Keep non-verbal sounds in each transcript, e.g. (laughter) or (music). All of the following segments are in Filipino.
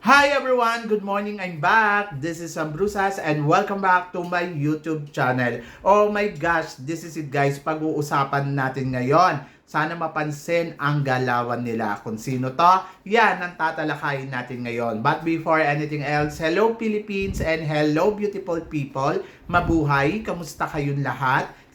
Hi everyone! Good morning! I'm back! This is Sam and welcome back to my YouTube channel. Oh my gosh! This is it guys. Pag-uusapan natin ngayon. Sana mapansin ang galawan nila. Kung sino to, yan ang tatalakayin natin ngayon. But before anything else, hello Philippines and hello beautiful people. Mabuhay! Kamusta kayong lahat?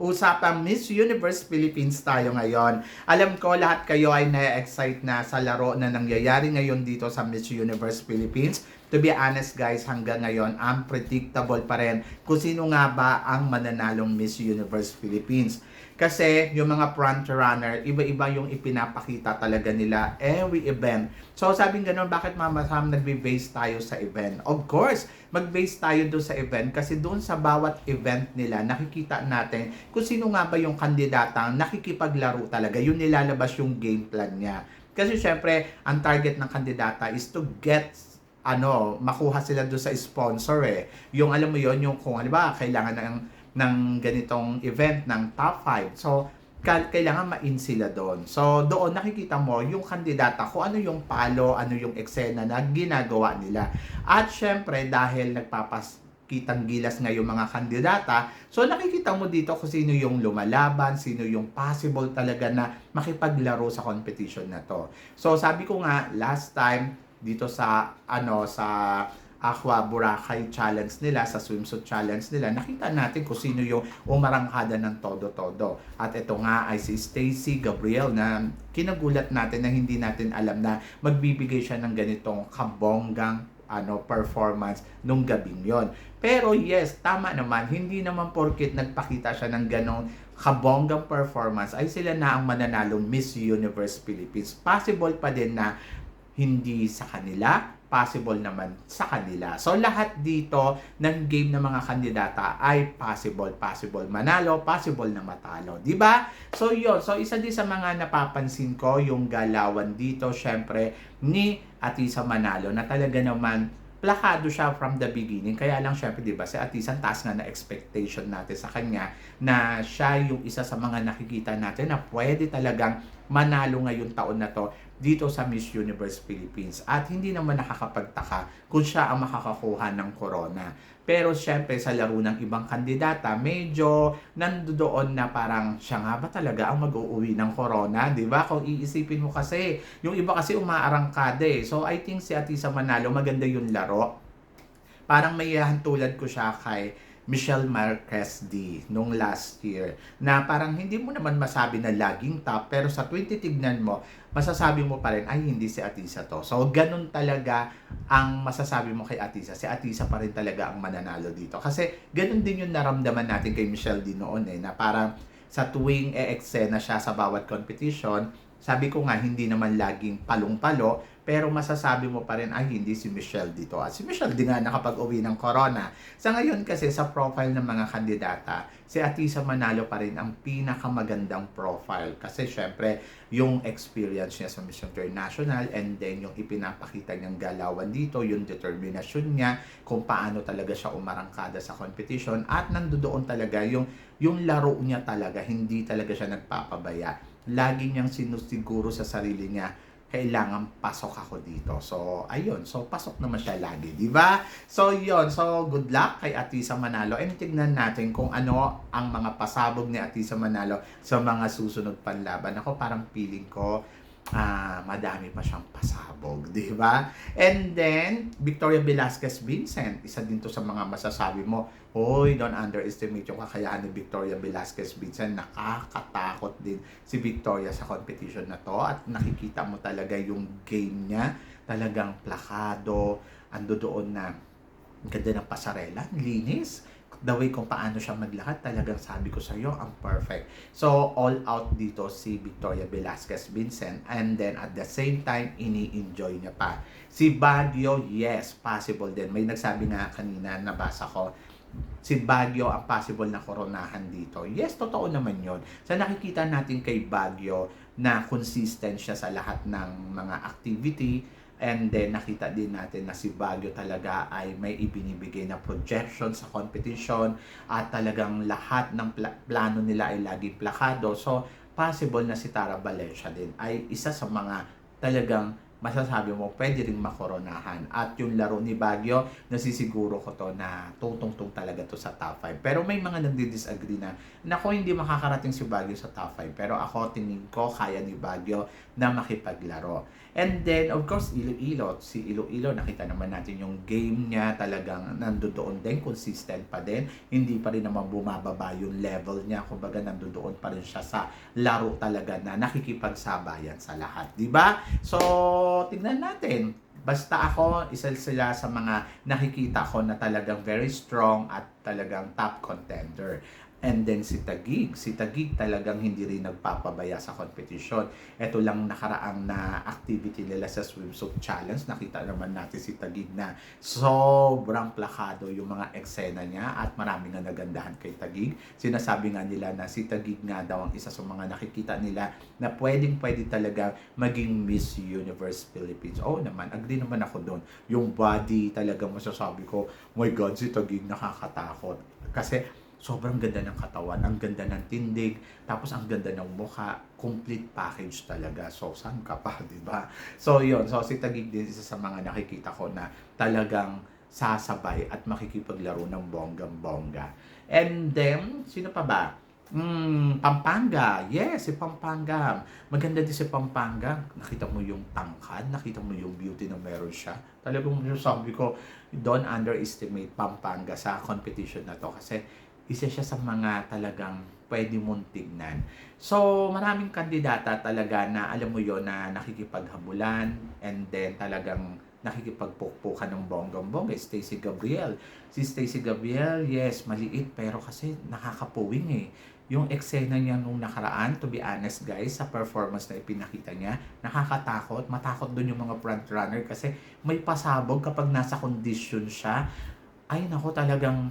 usapang Miss Universe Philippines tayo ngayon. Alam ko lahat kayo ay na-excite na sa laro na nangyayari ngayon dito sa Miss Universe Philippines. To be honest guys, hanggang ngayon, unpredictable pa rin kung sino nga ba ang mananalong Miss Universe Philippines. Kasi yung mga front runner, iba-iba yung ipinapakita talaga nila every event. So sabing ganun, bakit Mama Sam nagbe-base tayo sa event? Of course, mag-base tayo doon sa event kasi doon sa bawat event nila, nakikita natin kung sino nga ba yung kandidatang nakikipaglaro talaga. Yun nilalabas yung game plan niya. Kasi syempre, ang target ng kandidata is to get ano, makuha sila doon sa sponsor eh. Yung alam mo yon yung kung ano ba, kailangan ng ng ganitong event ng top 5. So, ka- kailangan ma-in sila doon. So, doon nakikita mo yung kandidata kung ano yung palo, ano yung eksena na ginagawa nila. At syempre, dahil nagpapas kitang gilas nga yung mga kandidata, so nakikita mo dito kung sino yung lumalaban, sino yung possible talaga na makipaglaro sa competition na to. So sabi ko nga last time dito sa ano sa Aqua Boracay Challenge nila, sa swimsuit challenge nila, nakita natin kung sino yung umarangkada ng todo-todo. At ito nga ay si Stacy Gabriel na kinagulat natin na hindi natin alam na magbibigay siya ng ganitong kabonggang ano performance nung gabing yon. Pero yes, tama naman, hindi naman porkit nagpakita siya ng ganong kabonggang performance ay sila na ang mananalong Miss Universe Philippines. Possible pa din na hindi sa kanila, possible naman sa kanila. So lahat dito ng game ng mga kandidata ay possible, possible manalo, possible na matalo, 'di ba? So 'yon. So isa din sa mga napapansin ko yung galawan dito syempre ni Atisa Manalo na talaga naman plakado siya from the beginning. Kaya lang syempre 'di ba si Atisa ang taas nga na expectation natin sa kanya na siya yung isa sa mga nakikita natin na pwede talagang manalo ngayong taon na to dito sa Miss Universe Philippines. At hindi naman nakakapagtaka kung siya ang makakakuha ng corona. Pero syempre sa laro ng ibang kandidata, medyo nandoon na parang siya nga ba talaga ang mag-uuwi ng corona, di ba? Kung iisipin mo kasi, yung iba kasi umaarangkada eh. So I think si Atisa Manalo, maganda yung laro. Parang may tulad ko siya kay Michelle Marquez D nung last year na parang hindi mo naman masabi na laging top pero sa 20 tignan mo masasabi mo pa rin ay hindi si Atisa to. So ganun talaga ang masasabi mo kay Atisa. Si Atisa pa rin talaga ang mananalo dito. Kasi ganun din yung naramdaman natin kay Michelle D noon eh na parang sa tuwing e-eksena siya sa bawat competition, sabi ko nga hindi naman laging palong-palo pero masasabi mo pa rin ay hindi si Michelle dito. At si Michelle din nga nakapag-uwi ng corona. Sa ngayon kasi sa profile ng mga kandidata, si Atisa Manalo pa rin ang pinakamagandang profile. Kasi syempre, yung experience niya sa Miss International and then yung ipinapakita niyang galawan dito, yung determinasyon niya, kung paano talaga siya umarangkada sa competition at nandoon talaga yung, yung laro niya talaga, hindi talaga siya nagpapabaya. Lagi niyang sinusiguro sa sarili niya kailangan pasok ako dito. So, ayun. So, pasok naman siya lagi, di ba? So, yun. So, good luck kay Atisa Manalo. And tignan natin kung ano ang mga pasabog ni Atisa Manalo sa mga susunod panlaban. Ako parang feeling ko, ah, madami pa siyang pasabog, di ba? And then, Victoria Velasquez Vincent, isa din to sa mga masasabi mo, Hoy, don't underestimate yung kakayahan ni Victoria Velasquez Vincent. Nakakatakot din si Victoria sa competition na to. At nakikita mo talaga yung game niya. Talagang plakado. Ando doon na ganda ng pasarela. Linis. The way kung paano siya maglakad, talagang sabi ko sa iyo, ang perfect. So, all out dito si Victoria Velasquez Vincent. And then, at the same time, ini-enjoy niya pa. Si Baguio, yes, possible din. May nagsabi nga kanina, nabasa ko, si Baguio ang possible na koronahan dito. Yes, totoo naman yon. Sa nakikita natin kay Baguio na consistent siya sa lahat ng mga activity and then nakita din natin na si Baguio talaga ay may ibinibigay na projection sa competition at talagang lahat ng pla- plano nila ay lagi plakado. So, possible na si Tara Valencia din ay isa sa mga talagang masasabi mo pwede ring makoronahan. At yung laro ni Baguio, nasisiguro ko to na tungtong-tung talaga to sa top 5. Pero may mga nagdi-disagree na, nako hindi makakarating si Baguio sa top 5. Pero ako tingin ko kaya ni Baguio na makipaglaro. And then, of course, Iloilo. Si Iloilo, nakita naman natin yung game niya talagang nandoon din, consistent pa din. Hindi pa rin naman bumababa yung level niya. Kumbaga, nandoon pa rin siya sa laro talaga na nakikipagsabayan sa lahat. ba? So, tingnan natin. Basta ako, isa sila sa mga nakikita ko na talagang very strong at talagang top contender. And then si Tagig, si Tagig talagang hindi rin nagpapabaya sa competition. Ito lang nakaraang na activity nila sa swimsuit challenge. Nakita naman natin si Tagig na sobrang plakado yung mga eksena niya at marami nga nagandahan kay Tagig. Sinasabi nga nila na si Tagig nga daw ang isa sa mga nakikita nila na pwedeng pwede talaga maging Miss Universe Philippines. Oo naman, agree naman ako doon. Yung body talaga masasabi ko, my God, si Tagig nakakatakot. Kasi sobrang ganda ng katawan, ang ganda ng tindig, tapos ang ganda ng mukha, complete package talaga. So, saan ka pa, (laughs) di ba? So, yun. So, si Tagig din isa sa mga nakikita ko na talagang sasabay at makikipaglaro ng bonggang-bongga. And then, sino pa ba? Hmm, Pampanga. Yes, si Pampanga. Maganda din si Pampanga. Nakita mo yung tangkad, nakita mo yung beauty na meron siya. Talagang sabi ko, don't underestimate Pampanga sa competition na to kasi isa siya sa mga talagang pwede mong tignan. So, maraming kandidata talaga na alam mo yon na nakikipaghabulan and then talagang nakikipagpukpukan ng bonggang-bongga. Stacy Gabriel. Si Stacy Gabriel, yes, maliit pero kasi nakakapuwing eh. Yung eksena niya nung nakaraan, to be honest guys, sa performance na ipinakita niya, nakakatakot. Matakot dun yung mga front runner kasi may pasabog kapag nasa condition siya. Ay nako talagang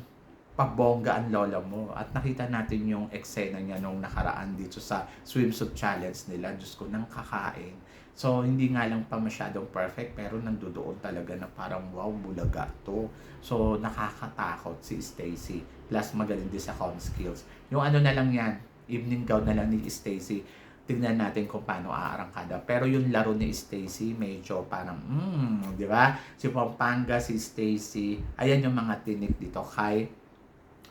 pabongga ang lola mo. At nakita natin yung eksena niya nung nakaraan dito sa swimsuit challenge nila. Diyos ko, nang kakain. So, hindi nga lang pa masyadong perfect, pero nandoon talaga na parang, wow, bulaga to. So, nakakatakot si Stacy. Plus, magaling din sa com skills. Yung ano na lang yan, evening gown na lang ni Stacy tingnan natin kung paano aarangkada. Pero yung laro ni Stacy, medyo parang, hmm, di ba? Si Pampanga, si Stacy, ayan yung mga tinik dito kay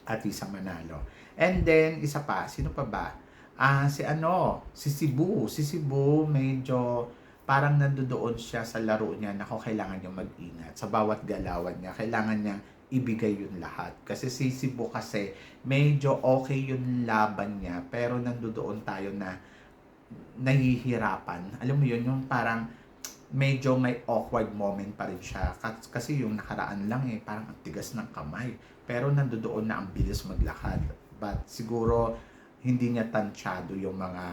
Atisa Manalo. And then, isa pa, sino pa ba? Ah, si ano, si Cebu. Si Cebu, medyo parang nandoon siya sa laro niya na kung kailangan niya mag-ingat. Sa bawat galawan niya, kailangan niya ibigay yun lahat. Kasi si Cebu kasi, medyo okay yung laban niya, pero nandoon tayo na nahihirapan. Alam mo yun, yung parang medyo may awkward moment pa rin siya. Kas- Kasi yung nakaraan lang eh, parang ang tigas ng kamay. Pero nandoon na ang bilis maglakad. But siguro hindi niya tansyado yung mga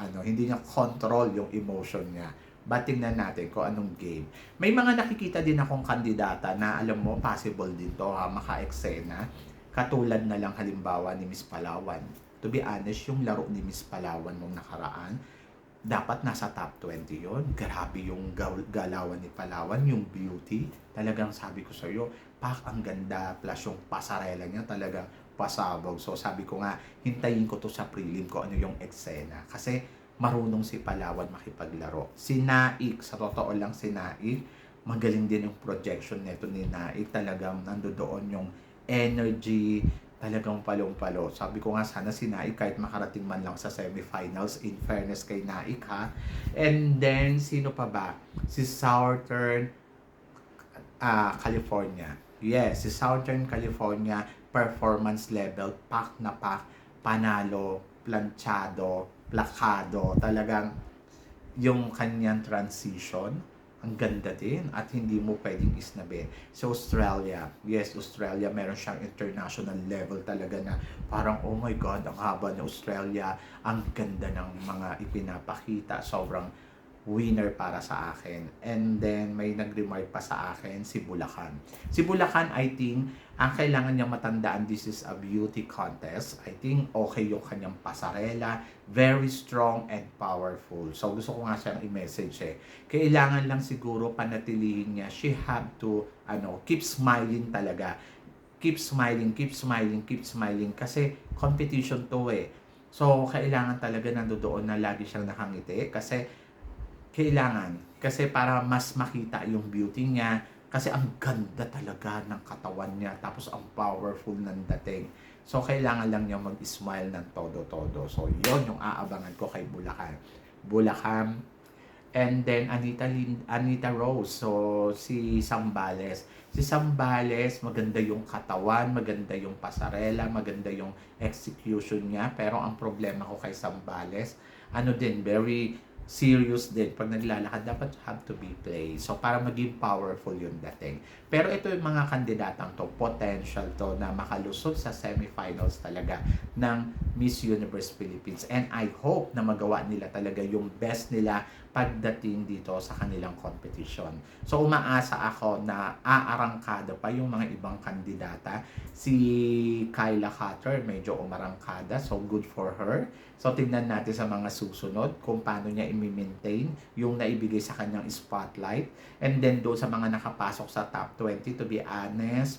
ano, hindi niya control yung emotion niya. But tingnan natin kung anong game. May mga nakikita din akong kandidata na alam mo, possible dito ha, maka-eksena. Katulad na lang halimbawa ni Miss Palawan. To be honest, yung laro ni Miss Palawan nung nakaraan, dapat nasa top 20 yon Grabe yung gal- galawan ni Palawan, yung beauty. Talagang sabi ko sa iyo, pak ang ganda plus yung pasarela niya talagang pasabog. So sabi ko nga, hintayin ko to sa prelim ko ano yung eksena. Kasi marunong si Palawan makipaglaro. Si Naik, sa totoo lang si Naik, magaling din yung projection nito ni Naik. Talagang nandoon yung energy, talagang palong-palo. Sabi ko nga sana si Naik kahit makarating man lang sa semifinals in fairness kay Naik ha. And then sino pa ba? Si Southern ah California. Yes, si Southern California performance level pack na pack, panalo, planchado, plakado, talagang yung kanyang transition ang ganda din at hindi mo pwedeng isnabi. So Australia, yes, Australia meron siyang international level talaga na parang oh my god, ang haba ni Australia, ang ganda ng mga ipinapakita, sobrang winner para sa akin. And then, may nag-remark pa sa akin, si Bulacan. Si Bulacan, I think, ang kailangan niyang matandaan, this is a beauty contest. I think okay yung kanyang pasarela, very strong and powerful. So, gusto ko nga siyang i-message eh. Kailangan lang siguro panatilihin niya, she have to, ano, keep smiling talaga. Keep smiling, keep smiling, keep smiling. Kasi competition to eh. So, kailangan talaga nandoon na lagi siyang nakangiti. Kasi, kailangan. Kasi para mas makita yung beauty niya. Kasi ang ganda talaga ng katawan niya. Tapos ang powerful ng dating. So, kailangan lang niya mag-smile ng todo-todo. So, yon yung aabangan ko kay Bulacan. Bulacan. And then, Anita, Lin- Anita Rose. So, si Sambales. Si Sambales, maganda yung katawan, maganda yung pasarela, maganda yung execution niya. Pero ang problema ko kay Sambales, ano din, very serious din. Pag naglalakad, dapat have to be play. So, para maging powerful yung dating. Pero ito yung mga kandidatang to, potential to na makalusot sa semifinals talaga ng Miss Universe Philippines. And I hope na magawa nila talaga yung best nila pagdating dito sa kanilang competition. So, umaasa ako na aarangkada pa yung mga ibang kandidata. Si Kyla Cutter, medyo umarangkada. So, good for her. So, tingnan natin sa mga susunod kung paano niya i-maintain yung naibigay sa kanyang spotlight. And then, doon sa mga nakapasok sa top 20, to be honest,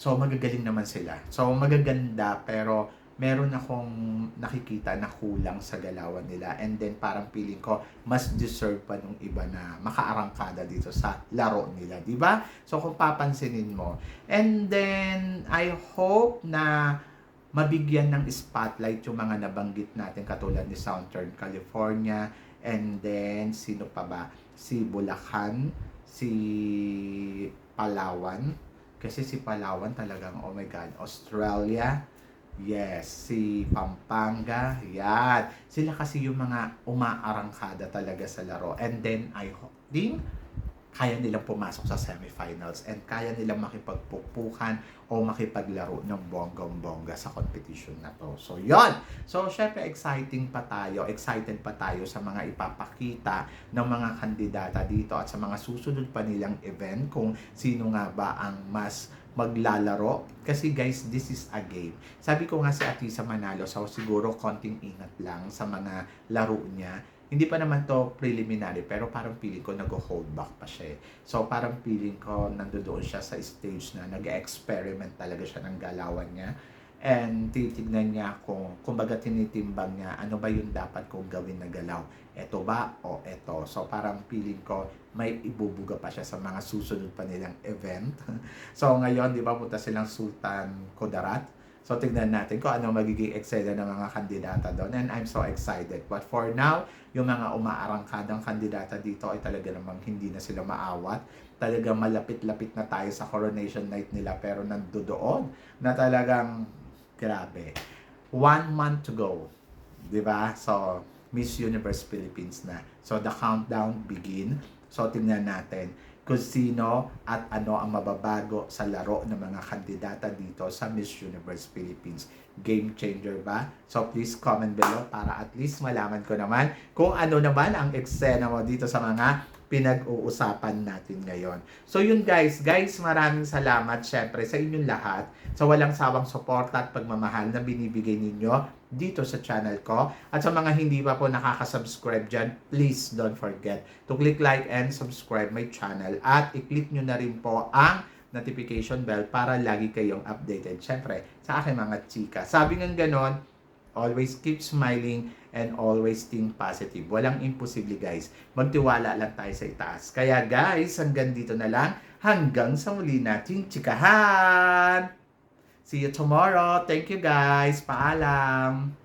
so, magagaling naman sila. So, magaganda, pero meron akong nakikita na kulang sa galawan nila. And then, parang feeling ko, mas deserve pa nung iba na makaarangkada dito sa laro nila. di ba So, kung papansinin mo. And then, I hope na mabigyan ng spotlight yung mga nabanggit natin katulad ni Southern California and then sino pa ba si Bulacan si Palawan kasi si Palawan talagang oh my god Australia yes si Pampanga yan sila kasi yung mga umaarangkada talaga sa laro and then I din kaya nilang pumasok sa semifinals and kaya nilang makipagpukpukan o makipaglaro ng bonggang-bongga sa competition na to. So, yon So, syempre, exciting pa tayo. Excited pa tayo sa mga ipapakita ng mga kandidata dito at sa mga susunod pa nilang event kung sino nga ba ang mas maglalaro. Kasi guys, this is a game. Sabi ko nga si Atisa Manalo, so siguro konting ingat lang sa mga laro niya hindi pa naman to preliminary pero parang feeling ko nag-hold back pa siya eh. So parang feeling ko nandoon siya sa stage na nag-experiment talaga siya ng galawan niya and titignan niya kung kumbaga tinitimbang niya ano ba yung dapat kong gawin na galaw eto ba o eto so parang feeling ko may ibubuga pa siya sa mga susunod pa nilang event (laughs) so ngayon di ba punta silang Sultan Kudarat So, tignan natin kung ano magiging eksena ng mga kandidata doon. And I'm so excited. But for now, yung mga umaarangkadang kandidata dito ay talaga namang hindi na sila maawat. Talagang malapit-lapit na tayo sa coronation night nila pero nandoon na talagang grabe. One month to go. ba? So, Miss Universe Philippines na. So, the countdown begin. So, tingnan natin kung sino at ano ang mababago sa laro ng mga kandidata dito sa Miss Universe Philippines. Game changer ba? So please comment below para at least malaman ko naman kung ano naman ang eksena mo dito sa mga pinag-uusapan natin ngayon. So yun guys, guys maraming salamat syempre sa inyong lahat sa walang sawang suporta at pagmamahal na binibigay ninyo dito sa channel ko. At sa mga hindi pa po nakaka-subscribe dyan, please don't forget to click like and subscribe my channel. At i-click nyo na rin po ang notification bell para lagi kayong updated. Siyempre, sa aking mga chika. Sabi ng ganon, always keep smiling and always think positive. Walang imposible guys. Magtiwala lang tayo sa itaas. Kaya guys, hanggang dito na lang. Hanggang sa muli nating chikahan! See you tomorrow. Thank you guys. Paalam.